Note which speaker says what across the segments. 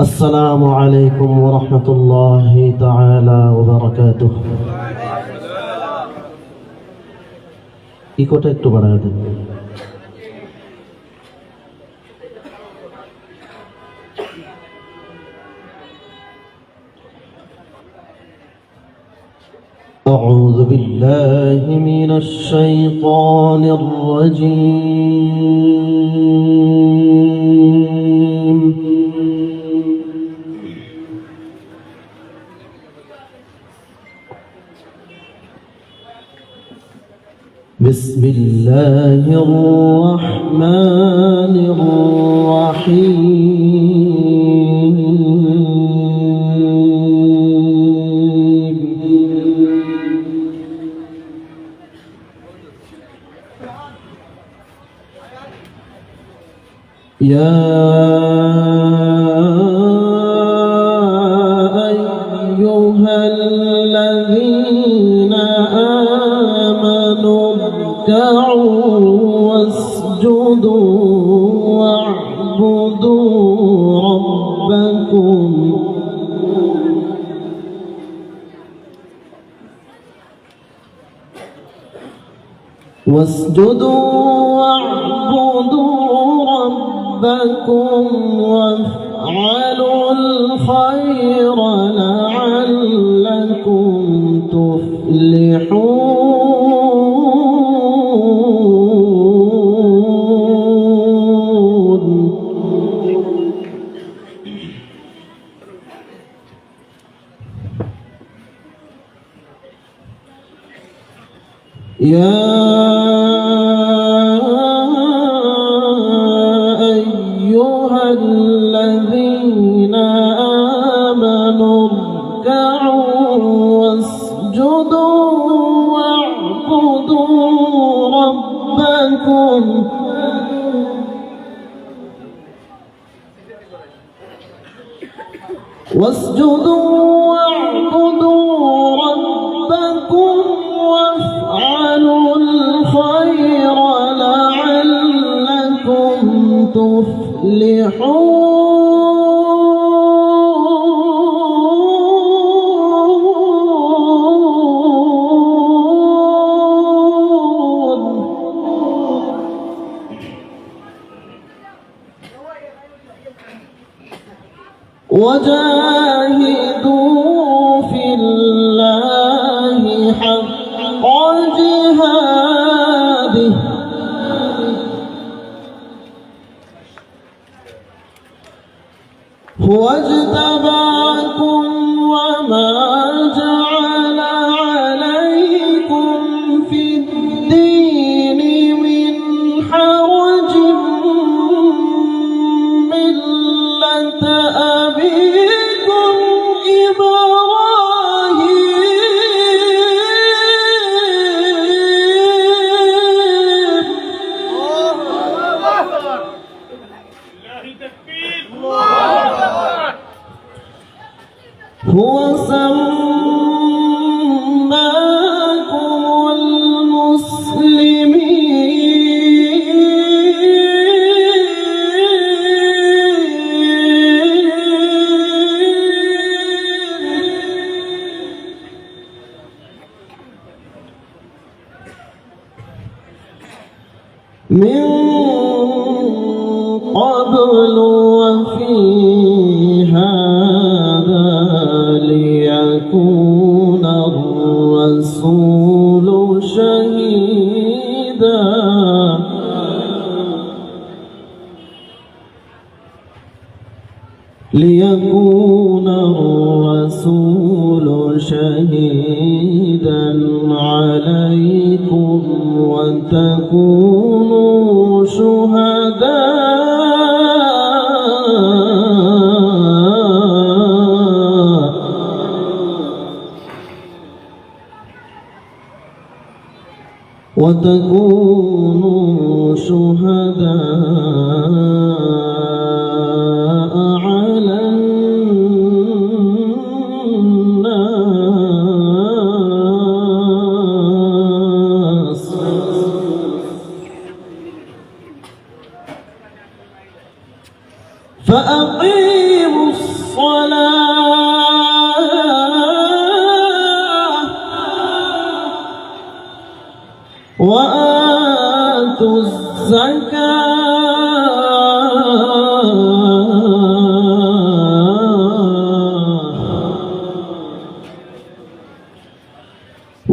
Speaker 1: السلام عليكم ورحمة الله تعالى وبركاته ইকোটা একটু বাড়ায় দেন أعوذ بالله من الشيطان الرجيم الرحمن الرحيم يا واسجدوا واعبدوا ربكم وافعلوا الخير لعلكم تفلحون. يا ربكم واسجدوا واعبدوا ربكم وافعلوا الخير لعلكم تفلحون. 我的爱 هو سماكم المسلمين. من قبل عليكم وتكونوا شهداء وتكونوا شهداء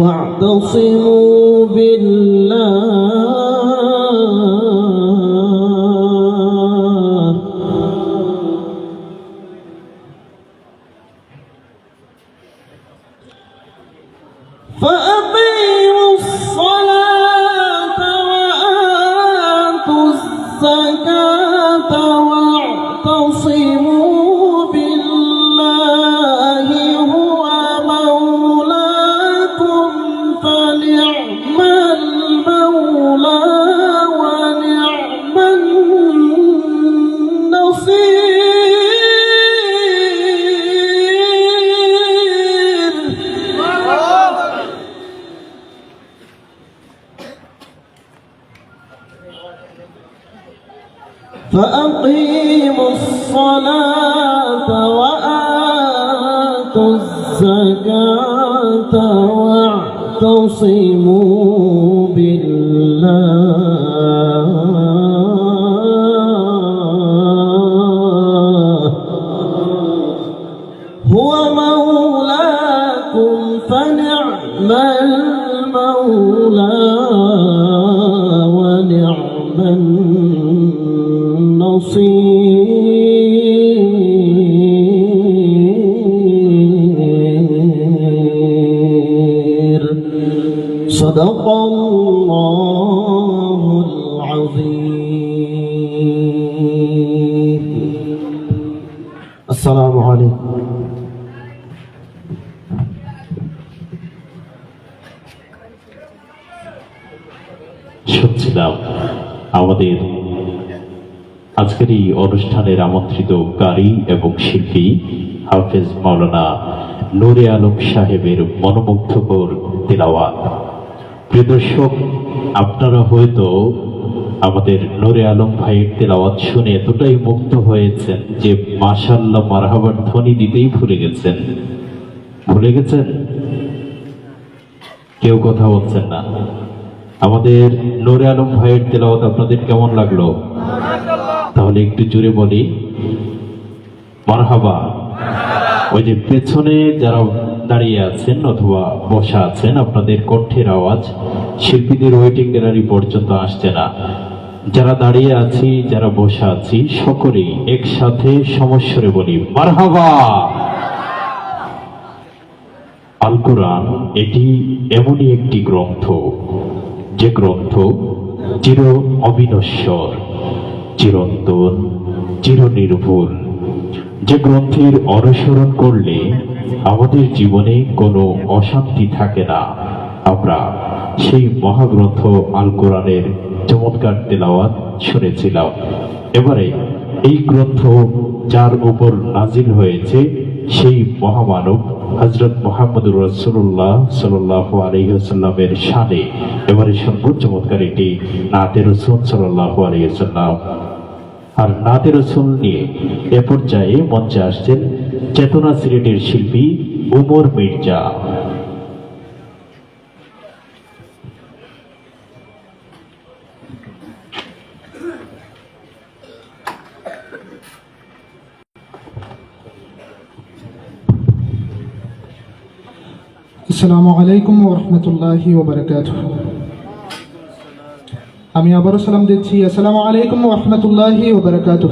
Speaker 1: واعتصموا بالله. فأقيموا الصلاة وآتوا الزكاة واعتصموا فأقيموا الصلاة وآتوا الزكاة واعتصموا بالله. هو مولاكم فنعم المولى. النصير صدق الله العظيم السلام عليكم
Speaker 2: শুনছিলাম আমাদের আজকের এই অনুষ্ঠানের আমন্ত্রিত কারি এবং শিল্পী হাফেজ মাওলানা নুরে আলম সাহেবের মনোমুগ্ধকর তেলাওয়াত। প্রিয় দর্শক, আপনারা হয়তো আমাদের নুরে আলম ভাইয়ের তেলাওয়াত শুনে এতটাই মুগ্ধ হয়েছেন যে মাশাল্লাহ মারহাবার ধ্বনি দিতেই ভুলে গেছেন। ভুলে গেছেন? কেউ কথা বলছেন না। আমাদের নোরে আলম ভাইয়ের তেলাওয়াত আপনাদের কেমন লাগল? তাহলে একটু জোরে বলি। মারহাবা। ওই যে পেছনে যারা দাঁড়িয়ে আছেন অথবা বসা আছেন, আপনাদের কণ্ঠের আওয়াজ শিল্পীদের ওয়েটিং গ্যালারি পর্যন্ত আসছে না। যারা দাঁড়িয়ে আছি, যারা বসা আছি, সকলেই একসাথে সমস্যরে বলি, মারহাবা! আল কোরআন এটি এমনই একটি গ্রন্থ, যে গ্রন্থ চির অবিনশ্বর। চিরন্তন, চিরনির্ভুল। যে গ্রন্থের অনুসরণ করলে আমাদের জীবনে কোনো অশান্তি থাকে না। আমরা সেই মহাগ্রন্থ আল কোরআনের চমৎকার তেলাওয়াত শুনেছিলাম। এবারে এই গ্রন্থ যার উপর নাজিল হয়েছে সেই মহামানব হজরত মোহাম্মদুর রসুল্লাহ সাল্লাহ আলহিহাসাল্লামের সাদে এবারে সর্বোচ্চ চমৎকার এটি নাতে রসুল সাল্লাহ আলহিহাসাল্লাম আর নাতে রসুল নিয়ে এ পর্যায়ে মঞ্চে আসছেন চেতনা সিলেটের শিল্পী উমর মির্জা।
Speaker 3: আসসালামু আলাইকুম ওরহমতুল্লাহি ওবরাকাত আমি আবারও সালাম দিচ্ছি। আসসালামু আলাইকুম ওরহমতুল্লাহি ওবরাকাত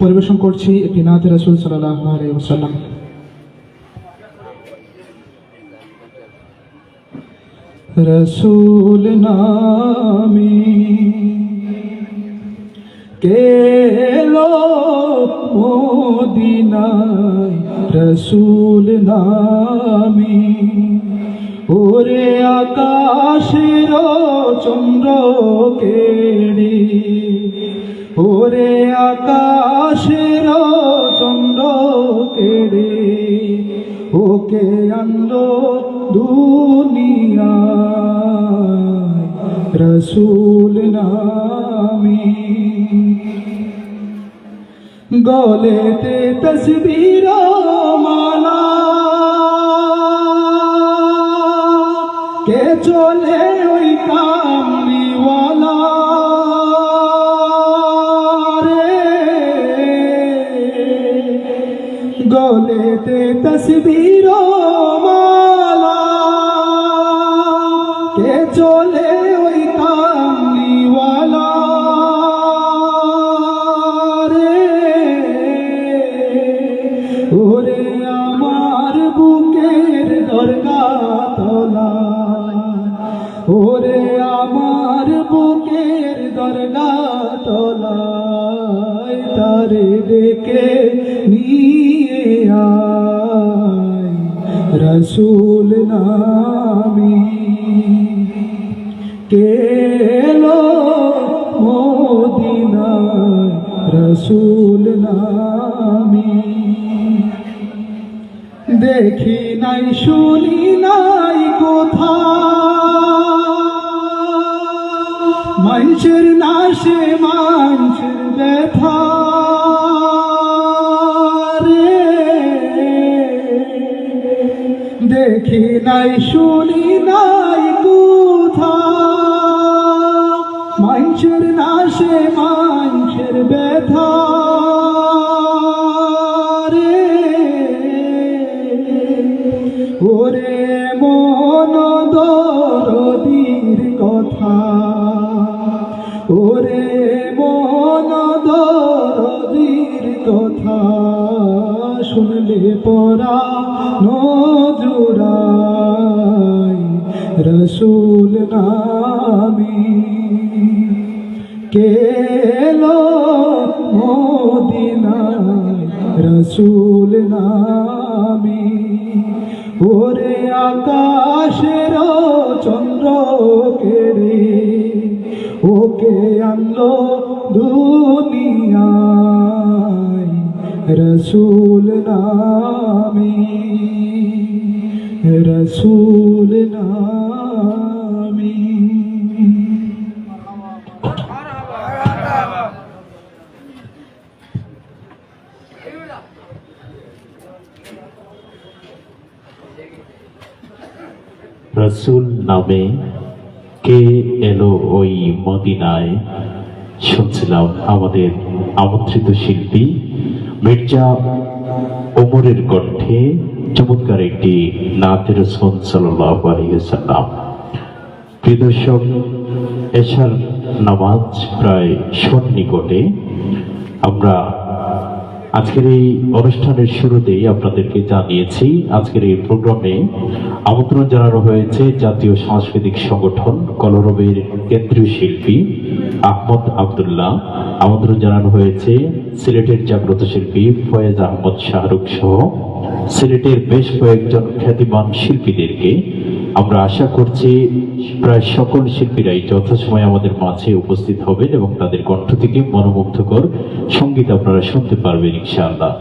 Speaker 3: পরিবেশন করছি একটি নাতে রসুল সাল্লাহ আলাই ওসাল্লাম রসুল নামী কেলো মদিনায় রসুল নামে। ওরে আকাশের চন্দ্র কেড়ে। ওরে আকাশের চন্দ্র কেড়ে। ওকে আনলো দুনিয়ায় রসুল নামে। গলেতে তসবির মালা। কে চলে ওই কামলিওয়ালা? রসুল নামি। দেখি নাই, শুনি নাই কোথা মানুষের নাশে, মানুষের ব্যথা। দেখি নাই, শুনি নাই কোথা মানুষের নাশে, মানুষের ব্যথা। রসুল নামি কেলো মোদিনায়? রসুল নামি। ওরে আকাশের চন্দ্র কেড়ে ওকে আনলো দুনিয়ায়। রসুল নামি। রসুল নামি।
Speaker 2: রসুল নামে কে এলো ওই মদিনায়? শুনছিলাম আমাদের আমন্ত্রিত শিল্পী মির্জা ওমরের কণ্ঠে চমৎকার একটি নাতের রসুল সাল্লাহ আলিয়াল্লাম প্রিয় দর্শক, এশার নামাজ প্রায় সন্নিকটে। আমরা আজকের এই অনুষ্ঠানের শুরুতেই আপনাদেরকে জানিয়েছি, আজকের এই প্রোগ্রামে আমন্ত্রণ জানানো হয়েছে জাতীয় সাংস্কৃতিক সংগঠন কলরবের কেন্দ্রীয় শিল্পী আহমদ আবদুল্লাহ। আমন্ত্রণ জানানো হয়েছে সিলেটের জাগ্রত শিল্পী ফয়েজ আহমদ শাহরুখ সহ। সিলেটের বেশ কয়েকজন খ্যাতিমান শিল্পীদেরকে আমরা আশা করছি প্রায় সকল শিল্পীরাই যথাসময় আমাদের মাঝে উপস্থিত হবেন এবং তাদের কণ্ঠ থেকে মনোমুগ্ধকর সংগীত আপনারা শুনতে পারবেন, ইনশাআল্লাহ।